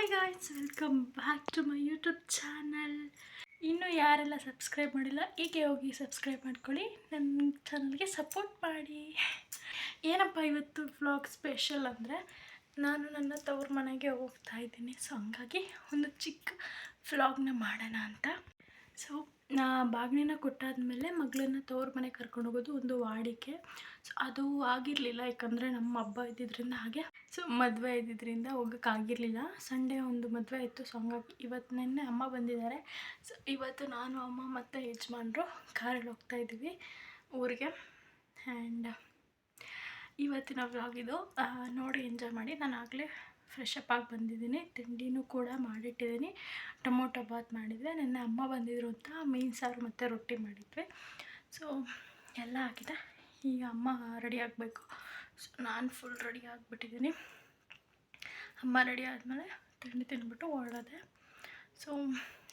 Hi guys welcome back to my YouTube channel ಇನ್ನೂ ಯಾರೆಲ್ಲ subscribe ಮಾಡಿಲ್ಲ, ಹೀಗೆ ಹೋಗಿ ಸಬ್ಸ್ಕ್ರೈಬ್ ಮಾಡ್ಕೊಳ್ಳಿ. ನನ್ನ ಚಾನಲ್ಗೆ ಸಪೋರ್ಟ್ ಮಾಡಿ. ಏನಪ್ಪ ಇವತ್ತು ವ್ಲಾಗ್ ಸ್ಪೆಷಲ್ ಅಂದರೆ, ನಾನು ನನ್ನ ತವ್ರ ಮನೆಗೆ ಹೋಗ್ತಾ ಇದ್ದೀನಿ. ಸೊ ಹಂಗಾಗಿ ಒಂದು ಚಿಕ್ಕ ವ್ಲಾಗ್ನ ಮಾಡೋಣ ಅಂತ. ಸೊ ನಾ ಬಾಗಿನ ಕೊಟ್ಟಾದಮೇಲೆ ಮಗಳನ್ನ ತವ್ರ ಮನೆಗೆ ಕರ್ಕೊಂಡು ಹೋಗೋದು ಒಂದು ವಾಡಿಕೆ. ಸೊ ಅದು ಆಗಿರಲಿಲ್ಲ, ಯಾಕಂದರೆ ನಮ್ಮ ಹಬ್ಬ ಇದ್ದಿದ್ದರಿಂದ ಹಾಗೆ. ಸೊ ಮದುವೆ ಇದ್ದಿದ್ದರಿಂದ ಹೋಗೋಕ್ಕಾಗಿರಲಿಲ್ಲ ಸಂಡೇ ಒಂದು ಮದುವೆ ಇತ್ತು ಸೊ ಹಂಗಾಗಿ ಇವತ್ತು ನಿನ್ನೆ ಅಮ್ಮ ಬಂದಿದ್ದಾರೆ. ಸೊ ಇವತ್ತು ನಾನು, ಅಮ್ಮ ಮತ್ತು ಯಜಮಾನ್ರು ಕಾರಲ್ಲಿ ಹೋಗ್ತಾ ಇದ್ದೀವಿ ಊರಿಗೆ. ಆ್ಯಂಡ್ ಇವತ್ತಿನ ವ್ಲಾಗ್ ಇದು. ನೋಡಿ ಎಂಜಾಯ್ ಮಾಡಿ. ನಾನು ಆಗಲೇ ಫ್ರೆಶ್ ಅಪ್ ಆಗಿ ಬಂದಿದ್ದೀನಿ. ತಿಂಡಿನೂ ಕೂಡ ಮಾಡಿಟ್ಟಿದ್ದೀನಿ. ಟೊಮೊಟೊ ಬಾತ್ ಮಾಡಿದ್ದೆ. ನನ್ನ ಅಮ್ಮ ಬಂದಿದ್ರು ಅಂತ ಮೀನು ಸಾರು ಮತ್ತು ರೊಟ್ಟಿ ಮಾಡಿದ್ವಿ. ಸೊ ಎಲ್ಲ ಆಗಿದೆ. ಈಗ ಅಮ್ಮ ರೆಡಿ ಆಗಬೇಕು. ಸೊ ನಾನು ಫುಲ್ ರೆಡಿ ಆಗಿಬಿಟ್ಟಿದ್ದೀನಿ. ಅಮ್ಮ ರೆಡಿ ಆದಮೇಲೆ ತಿಂಡಿ ತಿಂದ್ಬಿಟ್ಟು ಹೊರಡೋದೆ. ಸೊ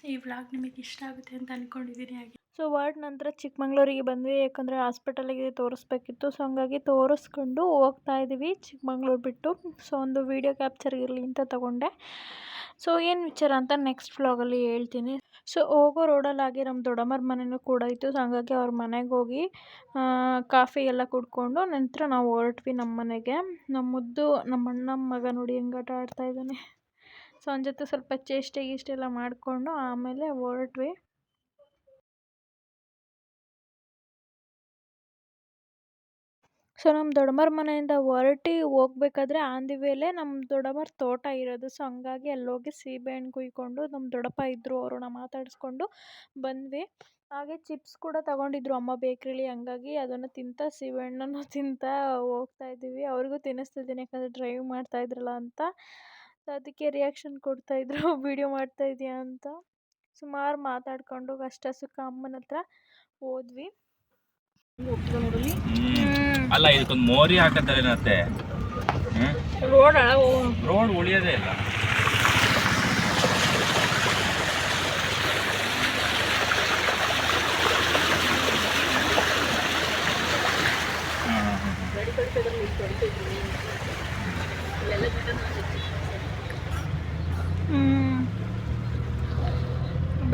ಈ ವ್ಲಾಗ್ ನಿಮಗೆ ಇಷ್ಟ ಆಗುತ್ತೆ ಅಂತ ಅಂದ್ಕೊಂಡಿದ್ದೀನಿ ಹಾಗೆ. ಸೊ ವಾರ್ಡ್ ನಂತರ ಚಿಕ್ಕಮಂಗ್ಳೂರಿಗೆ ಬಂದ್ವಿ, ಯಾಕಂದರೆ ಹಾಸ್ಪಿಟಲಿಗೆ ತೋರಿಸ್ಬೇಕಿತ್ತು. ಸೊ ಹಂಗಾಗಿ ತೋರಿಸ್ಕೊಂಡು ಹೋಗ್ತಾ ಇದ್ದೀವಿ ಚಿಕ್ಕಮಂಗ್ಳೂರು ಬಿಟ್ಟು. ಸೊ ಒಂದು ವೀಡಿಯೋ ಕ್ಯಾಪ್ಚರ್ ಇರಲಿ ಅಂತ ತಗೊಂಡೆ. ಸೊ ಏನು ವಿಚಾರ ಅಂತ ನೆಕ್ಸ್ಟ್ ಫ್ಲಾಗಲ್ಲಿ ಹೇಳ್ತೀನಿ. ಸೊ ಹೋಗೋ ರೋಡಲ್ಲಾಗಿ ನಮ್ಮ ದೊಡ್ಡಮ್ಮರ ಮನೆಯೂ ಕೂಡ ಇತ್ತು. ಸೊ ಹಂಗಾಗಿ ಅವ್ರ ಮನೆಗೆ ಹೋಗಿ ಕಾಫಿ ಎಲ್ಲ ಕುಡ್ಕೊಂಡು ನಂತರ ನಾವು ಹೊರಟ್ವಿ ನಮ್ಮ ಮನೆಗೆ. ನಮ್ಮ ಮುದ್ದು ನಮ್ಮ ಅಣ್ಣ ಮಗ ನೋಡಿ ಹೆಂಗೆ ಆಟ ಆಡ್ತಾ ಇದ್ದಾನೆ. ಸೊ ಅವನ ಜೊತೆ ಸ್ವಲ್ಪ ಚೇಷ್ಟೆ ಗೀಷ್ಟೆ ಎಲ್ಲ ಮಾಡಿಕೊಂಡು ಆಮೇಲೆ ಹೊರಟ್ವಿ. ಸೊ ನಮ್ಮ ದೊಡ್ಡಮ್ಮರ ಮನೆಯಿಂದ ಹೊರಟಿ ಹೋಗ್ಬೇಕಾದ್ರೆ ಆನ್ ದಿ ನಮ್ಮ ದೊಡ್ಡಮ್ಮರ ತೋಟ ಇರೋದು. ಸೊ ಹಂಗಾಗಿ ಅಲ್ಲೋಗಿ ಸೀಬೆಹಣ್ಣು ಕುಯ್ಕೊಂಡು ನಮ್ಮ ದೊಡ್ಡಪ್ಪ ಇದ್ದರು ಅವ್ರನ್ನ ಮಾತಾಡಿಸ್ಕೊಂಡು ಬಂದ್ವಿ. ಹಾಗೆ ಚಿಪ್ಸ್ ಕೂಡ ತಗೊಂಡಿದ್ರು ಅಮ್ಮ ಬೇಕ್ರಿಲಿ. ಹಂಗಾಗಿ ಅದನ್ನು ತಿಂತಾ, ಸೀಬೆಹಣ್ಣನ್ನು ತಿಂತಾ ಹೋಗ್ತಾ ಇದ್ದೀವಿ. ಅವ್ರಿಗೂ ತಿನ್ನಿಸ್ತಿದ್ದೀನಿ, ಯಾಕಂದರೆ ಡ್ರೈವ್ ಮಾಡ್ತಾ ಇದ್ರಲ್ಲ ಅಂತ. ಸೊ ಅದಕ್ಕೆ ರಿಯಾಕ್ಷನ್ ಕೊಡ್ತಾಯಿದ್ರು ವೀಡಿಯೋ ಮಾಡ್ತಾ ಇದೀಯ ಅಂತ. ಸುಮಾರು ಮಾತಾಡ್ಕೊಂಡು ಕಷ್ಟ ಸುಖ ಅಮ್ಮನ ಹತ್ರ ಹೋದ್ವಿ. ಅಲ್ಲ ಇದಕ್ಕೊಂದು ಮೋರಿ ಹಾಕತ್ತಾರೆ ಮತ್ತೆ. ರೋಡ್ ರೋಡ್ ಉಳಿಯೋದೇ ಇಲ್ಲ.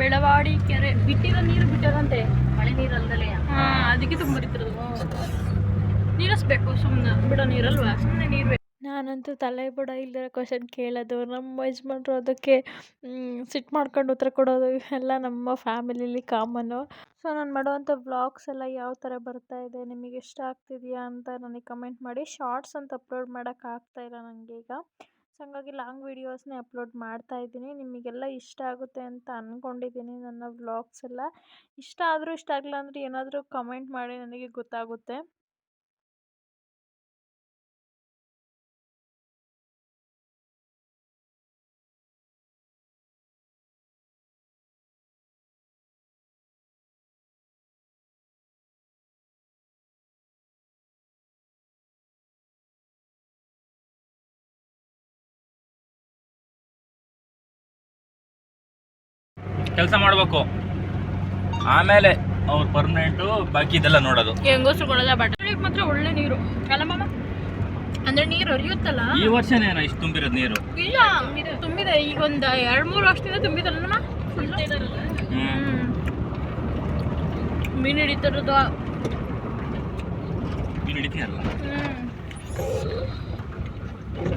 ಬೆಳವಾಡಿ ಕೆರೆ. ಬಿಟ್ಟಿರೋ ನೀರು ಬಿಟ್ಟಾರಂತೆ ಮಳೆ ನೀರು ಅಲ್ದಲೆ ಹಾ ಅದಕ್ಕೆ ತುಂಬಿರ್ತಿರೋದು ನೀರಿಸ್ಬೇಕು ಸುಮ್ಮನೆ ಬಿಡೋ ನೀರಲ್ವಾ? ಸುಮ್ಮನೆ ನೀರು ಬೇಕು. ನಾನಂತೂ ತಲೆ ಬುಡ ಇಲ್ದಿರೋ ಕ್ವಶನ್ ಕೇಳೋದು. ನಮ್ಮ ಯಜಮಾನ್ರು ಅದಕ್ಕೆ ಸಿಟ್ಟು ಮಾಡ್ಕೊಂಡು ಉತ್ತರ ಕೊಡೋದು. ಇವೆಲ್ಲ ನಮ್ಮ ಫ್ಯಾಮಿಲಿಲಿ ಕಾಮನ್ನು ಸೊ ನಾನು ಮಾಡುವಂಥ ವ್ಲಾಗ್ಸ್ ಎಲ್ಲ ಯಾವ ಥರ ಬರ್ತಾ ಇದೆ ನಿಮಗೆ ಇಷ್ಟ ಆಗ್ತಿದೆಯಾ ಅಂತ ನನಗೆ ಕಮೆಂಟ್ ಮಾಡಿ. ಶಾರ್ಟ್ಸ್ ಅಂತ ಅಪ್ಲೋಡ್ ಮಾಡೋಕ್ಕಾಗ್ತಾ ಇಲ್ಲ ನನಗೆ ಈಗ. ಸೊ ಹಂಗಾಗಿ ಲಾಂಗ್ ವೀಡಿಯೋಸ್ನೇ ಅಪ್ಲೋಡ್ ಮಾಡ್ತಾ ಇದ್ದೀನಿ. ನಿಮಗೆಲ್ಲ ಇಷ್ಟ ಆಗುತ್ತೆ ಅಂತ ಅಂದ್ಕೊಂಡಿದ್ದೀನಿ ನನ್ನ ವ್ಲಾಗ್ಸ್ ಎಲ್ಲ ಇಷ್ಟ ಆದರೂ ಇಷ್ಟ ಆಗಲಿಲ್ಲ ಅಂದರೆ ಏನಾದರೂ ಕಮೆಂಟ್ ಮಾಡಿ ನನಗೆ ಗೊತ್ತಾಗುತ್ತೆ. ಕೆಲಸ ಮಾಡಬೇಕು. ಆಮೇಲೆ ಅವ್ರು ಪರ್ಮನೆಂಟ್ ಬಾಕಿ ಇದೆಲ್ಲ ನೋಡೋದು. ಹೆಂಗೋಸ್ರುಗಳೆಲ್ಲ ಬಟ್ಟೆ. ಮಾತ್ರ ಒಳ್ಳೆ ನೀರು. ಅಲ್ಲ ಮಾಮ? ಅಂದ್ರೆ ನೀರು ಹರಿಯುತ್ತಲ್ಲ? ಈ ವರ್ಷನೇ ಇಷ್ಟು ತುಂಬಿರೋದು ನೀರು. ಇಲ್ಲ ತುಂಬಿದೆ. ಈಗ ಒಂದು ಎರಡು ಮೂರು ವರ್ಷದಿಂದ ತುಂಬಿದಲ್ಲ ಹ್ಮ್. ಮೀನು ಹಿಡಿತಿರೋದು. ನೀನು ಹಿಡಿತೀಯಲ್ಲ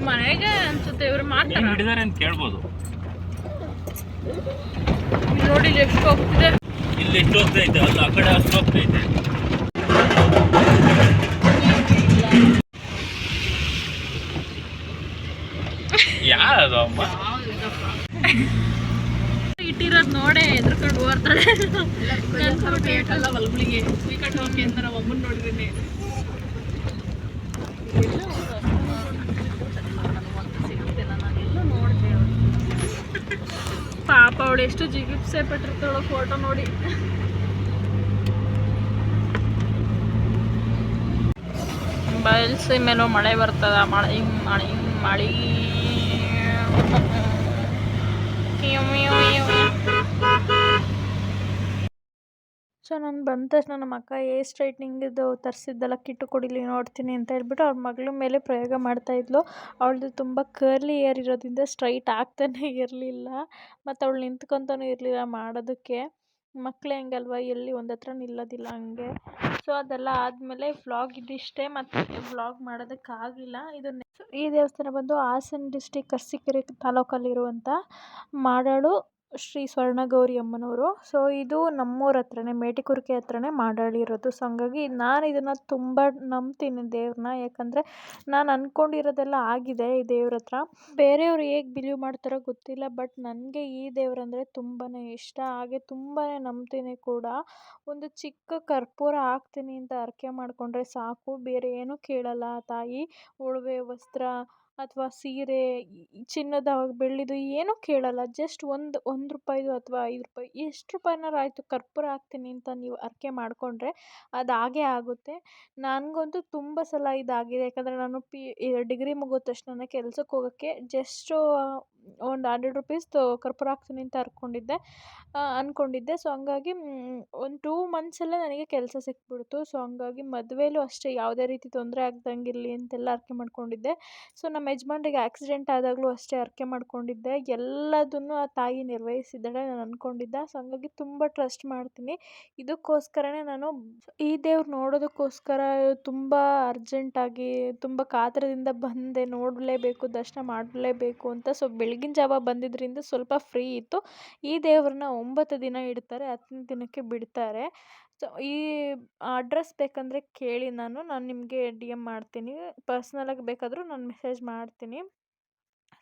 ಮನೆಗೆ ಅನ್ಸುತ್ತೆ. ಇವ್ರು ಮಾಡ್ತಾರೆ. ಮಾಡ್ತಾರ ಹಿಡಿದಾರೆ ಅಂತ ಕೇಳ್ಬೋದು. ನೋಡಿ ಇಲ್ಲಿ ಎಷ್ಟು ಹೋಗ್ತಿದೆ? ಇಲ್ಲಿ ಎಷ್ಟು ಹೋಗ್ತೈತೆ ಅಲ್ಲ ಆ ಕಡೆ ಅಷ್ಟು ಹೋಗ್ತೈತೆ ಯಾರು ಅಮ್ಮ? ಇಟ್ಟಿರೋದು ನೋಡೇ ಎದ್ರಕೊಂಡು ಓಡ್ತಾಳೆ. ಬೇಕಲ್ಲ ಹೊಲ್ಗಳಿಗೆ ಸ್ವೀಕಟ್ ಹೋಗಿ ಅಂತಾರ ಒಮ್ಮನ್ ಅಮ್ಮನ ನೋಡಿದ್ರೆ ಪಾಪ ಅವಳು ಎಷ್ಟು ಜಿಗಿಪ್ಸೆ ಪಟ್ಟಿರ್ತಾಳೋ ಫೋಟೋ ನೋಡಿ. ಬಯಲ್ಸಿ ಮೇಲೂ ಮಳೆ ಬರ್ತದ ಮಳೆ ಮಳೆ ಮಳೆ. ಸೊ ನಾನು ಬಂದ ತಕ್ಷಣ ನಮ್ಮ ಅಕ್ಕ ಏರ್ ಸ್ಟ್ರೈಟ್ನಿಂಗಿದು ತರಿಸಿದ್ದೆಲ್ಲ, ಕಿಟ್ಟು ಕೊಡಿಲಿ ನೋಡ್ತೀನಿ ಅಂತ ಹೇಳ್ಬಿಟ್ಟು ಅವ್ರ ಮಗಳ ಮೇಲೆ ಪ್ರಯೋಗ ಮಾಡ್ತಾಯಿದ್ಲು ಅವಳದು ತುಂಬ ಕರ್ಲಿ ಏರ್ ಇರೋದ್ರಿಂದ ಸ್ಟ್ರೈಟ್ ಆಗ್ತಾನೇ ಇರಲಿಲ್ಲ. ಮತ್ತು ಅವಳು ನಿಂತ್ಕೊತಾನೂ ಇರಲಿಲ್ಲ ಮಾಡೋದಕ್ಕೆ. ಮಕ್ಕಳೇ ಹಂಗಲ್ವ, ಎಲ್ಲಿ ಒಂದು ಹತ್ರ ನಿಲ್ಲೋದಿಲ್ಲ ಹಂಗೆ. ಸೊ ಅದೆಲ್ಲ ಆದಮೇಲೆ ವ್ಲಾಗ್ ಇದಿಷ್ಟೇ, ಮತ್ತು ವ್ಲಾಗ್ ಮಾಡೋದಕ್ಕಾಗಲಿಲ್ಲ ಇದು ಈ ದೇವಸ್ಥಾನ ಬಂದು ಹಾಸನ ಡಿಸ್ಟಿಕ್ ಅರಸೀಕೆರೆ ತಾಲೂಕಲ್ಲಿರುವಂಥ ಮಾಡಾಳು ಶ್ರೀ ಸ್ವರ್ಣಗೌರಿ ಅಮ್ಮನವರು. ಸೊ ಇದು ನಮ್ಮೂರ ಹತ್ರನೇ, ಮೇಟಿಕುರ್ಕೆ ಹತ್ರನೇ ಮಾಡಾಳಿರೋದು. ಸೊ ಹಂಗಾಗಿ ನಾನು ಇದನ್ನು ತುಂಬ ನಂಬ್ತೀನಿ ದೇವ್ರನ್ನ ಯಾಕಂದರೆ ನಾನು ಅಂದ್ಕೊಂಡಿರೋದೆಲ್ಲ ಆಗಿದೆ ಈ ದೇವ್ರ ಹತ್ರ. ಬೇರೆಯವ್ರು ಹೇಗೆ ಬಿಲೀವ್ ಮಾಡ್ತಾರೋ ಗೊತ್ತಿಲ್ಲ ಬಟ್ ನನಗೆ ಈ ದೇವರಂದರೆ ತುಂಬಾ ಇಷ್ಟ. ಹಾಗೆ ತುಂಬಾ ನಂಬ್ತೀನಿ ಕೂಡ. ಒಂದು ಚಿಕ್ಕ ಕರ್ಪೂರ ಹಾಕ್ತೀನಿ ಅಂತ ಹರಕೆ ಮಾಡಿಕೊಂಡ್ರೆ ಸಾಕು. ಬೇರೆ ಏನೂ ಕೇಳಲ್ಲ ತಾಯಿ. ಒಡವೆ, ವಸ್ತ್ರ ಅಥವಾ ಸೀರೆ ಚಿನ್ನದ ಬೆಳ್ಳಿದು ಏನೂ ಕೇಳಲ್ಲ. ಜಸ್ಟ್ ಒಂದು ಒಂದು ರೂಪಾಯಿದು ಅಥವಾ ಐದು ರೂಪಾಯಿ, ಎಷ್ಟು ರೂಪಾಯಿನಾರು ಆಯಿತು ಕರ್ಪೂರ ಹಾಕ್ತೀನಿ ಅಂತ ನೀವು ಹರಕೆ ಮಾಡಿಕೊಂಡ್ರೆ ಅದು ಆಗೇ ಆಗುತ್ತೆ. ನನಗಂತೂ ತುಂಬ ಸಲ ಇದಾಗಿದೆ. ಯಾಕಂದರೆ ನಾನು ಪಿ ಡಿಗ್ರಿ ಮುಗಿದ ತಕ್ಷಣ ಕೆಲ್ಸಕ್ಕೆ ಹೋಗೋಕ್ಕೆ ಜಸ್ಟು ಒಂದು ಹಂಡ್ರೆಡ್ ರುಪೀಸ್ದು ಕರ್ಪೂರ ಹಾಕ್ತೀನಿ ಅಂತ ಹರ್ಕೊಂಡಿದ್ದೆ ಅಂದ್ಕೊಂಡಿದ್ದೆ ಸೊ ಹಂಗಾಗಿ ಒಂದು ಟೂ ಮಂತ್ಸಲ್ಲೇ ನನಗೆ ಕೆಲಸ ಸಿಕ್ಬಿಡ್ತು. ಸೊ ಹಂಗಾಗಿ ಮದುವೆಲೂ ಅಷ್ಟೇ ಯಾವುದೇ ರೀತಿ ತೊಂದರೆ ಆಗ್ದಂಗೆ ಇರಲಿ ಅಂತೆಲ್ಲ ಹರಕೆ ಮಾಡ್ಕೊಂಡಿದ್ದೆ. ಸೊ ನಮ್ಮ ಯಜಮಾನ್ರಿಗೆ ಆಕ್ಸಿಡೆಂಟ್ ಆದಾಗಲೂ ಅಷ್ಟೇ ಹರಕೆ ಮಾಡಿಕೊಂಡಿದ್ದೆ. ಎಲ್ಲದನ್ನು ಆ ತಾಯಿ ನಿರ್ವಹಿಸಿದ್ದಾಳೆ ನಾನು ಅಂದ್ಕೊಂಡಿದ್ದೆ ಸೊ ಹಂಗಾಗಿ ತುಂಬ ಟ್ರಸ್ಟ್ ಮಾಡ್ತೀನಿ. ಇದಕ್ಕೋಸ್ಕರನೇ ನಾನು ಈ ದೇವ್ರು ನೋಡೋದಕ್ಕೋಸ್ಕರ ತುಂಬ ಅರ್ಜೆಂಟಾಗಿ ತುಂಬ ಕಾತರದಿಂದ ಬಂದೆ. ನೋಡಲೇಬೇಕು, ದರ್ಶನ ಮಾಡಲೇಬೇಕು ಅಂತ. ಸೊ ಬೆಳಗಿನ ಜಾವ ಬಂದಿದ್ದರಿಂದ ಸ್ವಲ್ಪ ಫ್ರೀ ಇತ್ತು. ಈ ದೇವ್ರನ್ನ ಒಂಬತ್ತು ದಿನ ಇಡ್ತಾರೆ, ಹತ್ತನೇ ದಿನಕ್ಕೆ ಬಿಡ್ತಾರೆ. ಸೊ, ಈ ಅಡ್ರೆಸ್ ಬೇಕಂದರೆ ಕೇಳಿ ನಾನು. ನಾನು ನಿಮಗೆ ಡಿ ಎಂ ಮಾಡ್ತೀನಿ ಪರ್ಸ್ನಲಾಗಿ ಬೇಕಾದರೂ ನಾನು ಮೆಸೇಜ್ ಮಾಡ್ತೀನಿ.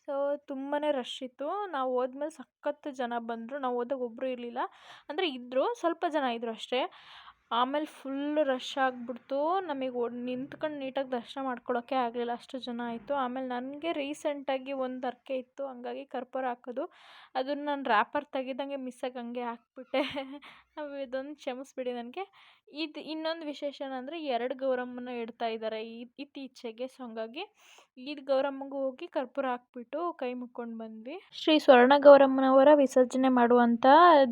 ಸೊ ತುಂಬಾ ರಶ್ ಇತ್ತು. ನಾವು ಹೋದ್ಮೇಲೆ ಸಖತ್ತು ಜನ ಬಂದರು. ನಾವು ಹೋದಾಗ ಒಬ್ಬರು ಇರಲಿಲ್ಲ. ಅಂದರೆ ಇದ್ದರು ಸ್ವಲ್ಪ ಜನ ಇದ್ದರು ಅಷ್ಟೇ. ಆಮೇಲೆ ಫುಲ್ ರಶ್ ಆಗಿಬಿಡ್ತು. ನಮಗೆ ಒ ನಿಂತ್ಕೊಂಡು ನೀಟಾಗಿ ದರ್ಶನ ಮಾಡ್ಕೊಳ್ಳೋಕ್ಕೆ ಆಗಲಿಲ್ಲ. ಅಷ್ಟು ಜನ ಆಯಿತು. ಆಮೇಲೆ ನನಗೆ ರೀಸೆಂಟಾಗಿ ಒಂದು ಹರ್ಕೆ ಇತ್ತು. ಹಂಗಾಗಿ ಕರ್ಪೂರ ಹಾಕೋದು. ಅದನ್ನ ನಾನು ರ್ಯಾಪರ್ ತೆಗೆದಂಗೆ ಮಿಸ್ಸಾಗಿ ಹಂಗೆ ಹಾಕ್ಬಿಟ್ಟೆ. ಇದೊಂದು ಕ್ಷಮಿಸ್ಬಿಡಿ ನನಗೆ. ಇದು ಇನ್ನೊಂದು ವಿಶೇಷ ಏನಂದರೆ, ಎರಡು ಗೌರಮ್ಮನ ಇಡ್ತಾ ಇದ್ದಾರೆ ಇತ್ತೀಚೆಗೆ ಸೊ ಹಂಗಾಗಿ ಇದು ಗೌರಮ್ಮಗೂ ಹೋಗಿ ಕರ್ಪೂರ ಹಾಕ್ಬಿಟ್ಟು ಕೈ ಮುಕ್ಕೊಂಡು ಬಂದ್ವಿ. ಶ್ರೀ ಸ್ವರ್ಣ ಗೌರಮ್ಮನವರ ವಿಸರ್ಜನೆ ಮಾಡುವಂಥ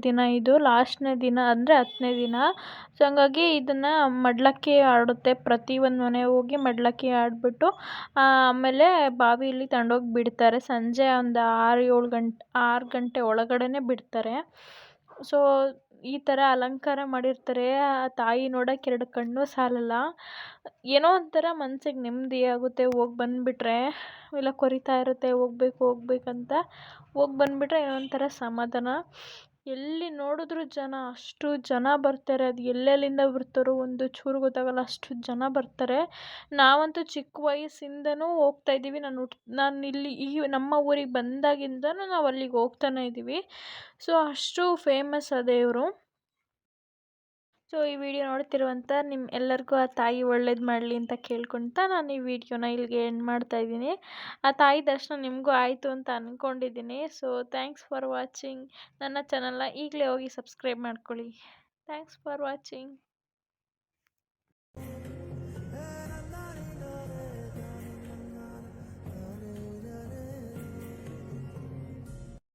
ದಿನ ಇದು. ಲಾಸ್ಟ್ನೇ ದಿನ ಅಂದರೆ ಹತ್ತನೇ ದಿನ. ಸೊ ಹಂಗಾಗಿ ಇದನ್ನು ಮಡ್ಲಕ್ಕಿ ಆಡುತ್ತೆ. ಪ್ರತಿ ಒಂದು ಮನೆ ಹೋಗಿ ಮಡ್ಲಕ್ಕಿ ಆಡಿಬಿಟ್ಟು ಆಮೇಲೆ ಬಾವಿಯಲ್ಲಿ ತಂಡೋಗಿ ಬಿಡ್ತಾರೆ. ಸಂಜೆ ಒಂದು ಆರು ಏಳು ಗಂಟೆ, ಆರು ಗಂಟೆ ಒಳಗಡೆನೇ ಬಿಡ್ತಾರೆ. ಸೊ ಈ ಥರ ಅಲಂಕಾರ ಮಾಡಿರ್ತಾರೆ, ಆ ತಾಯಿ ನೋಡೋಕೆ ಎರಡು ಕಣ್ಣು ಸಾಲಲ್ಲ. ಏನೋ ಒಂಥರ ಮನ್ಸಿಗೆ ನೆಮ್ಮದಿ ಆಗುತ್ತೆ, ಹೋಗಿ ಬಂದುಬಿಟ್ರೆ. ಇಲ್ಲ ಕೊರಿತಾ ಇರುತ್ತೆ, ಹೋಗ್ಬೇಕು, ಹೋಗ್ಬೇಕಂತ ಹೋಗಿ ಬಂದುಬಿಟ್ರೆ ಏನೋ ಒಂಥರ ಸಮಾಧಾನ. ಎಲ್ಲಿ ನೋಡಿದ್ರು ಜನ ಅಷ್ಟು ಜನ ಬರ್ತಾರೆ, ಅದು ಎಲ್ಲೆಲ್ಲಿಂದ ಬರ್ತಾರೋ ಒಂದು ಚೂರು ಗೊತ್ತಾಗಲ್ಲ, ಅಷ್ಟು ಜನ ಬರ್ತಾರೆ. ನಾವಂತೂ ಚಿಕ್ಕ ವಯಸ್ಸಿಂದನೂ ಹೋಗ್ತಾ ಇದ್ದೀವಿ. ನಾನು ನಾನು ಇಲ್ಲಿ ಈ ನಮ್ಮ ಊರಿಗೆ ಬಂದಾಗಿಂದನೂ ನಾವು ಅಲ್ಲಿಗೆ ಹೋಗ್ತಾನೆ ಇದ್ದೀವಿ. ಸೊ ಅಷ್ಟು ಫೇಮಸ್ ಆ ದೇವರು. ಸೊ, ಈ ವಿಡಿಯೋ ನೋಡ್ತಿರುವಂಥ ನಿಮ್ಮ ಎಲ್ಲರಿಗೂ ಆ ತಾಯಿ ಒಳ್ಳೇದು ಮಾಡಲಿ ಅಂತ ಕೇಳ್ಕೊಳ್ತಾ ನಾನು ಈ ವಿಡಿಯೋನ ಇಲ್ಲಿಗೆ ಎಂಡ್ ಮಾಡ್ತಾ ಇದ್ದೀನಿ. ಆ ತಾಯಿ ದರ್ಶನ ನಿಮಗೂ ಆಯಿತು ಅಂತ ಅಂದ್ಕೊಂಡಿದ್ದೀನಿ ಸೊ ಥ್ಯಾಂಕ್ಸ್ ಫಾರ್ ವಾಚಿಂಗ್ ನನ್ನ ಚಾನಲ್ನ ಈಗಲೇ ಹೋಗಿ ಸಬ್ಸ್ಕ್ರೈಬ್ ಮಾಡ್ಕೊಳ್ಳಿ. Thanks for watching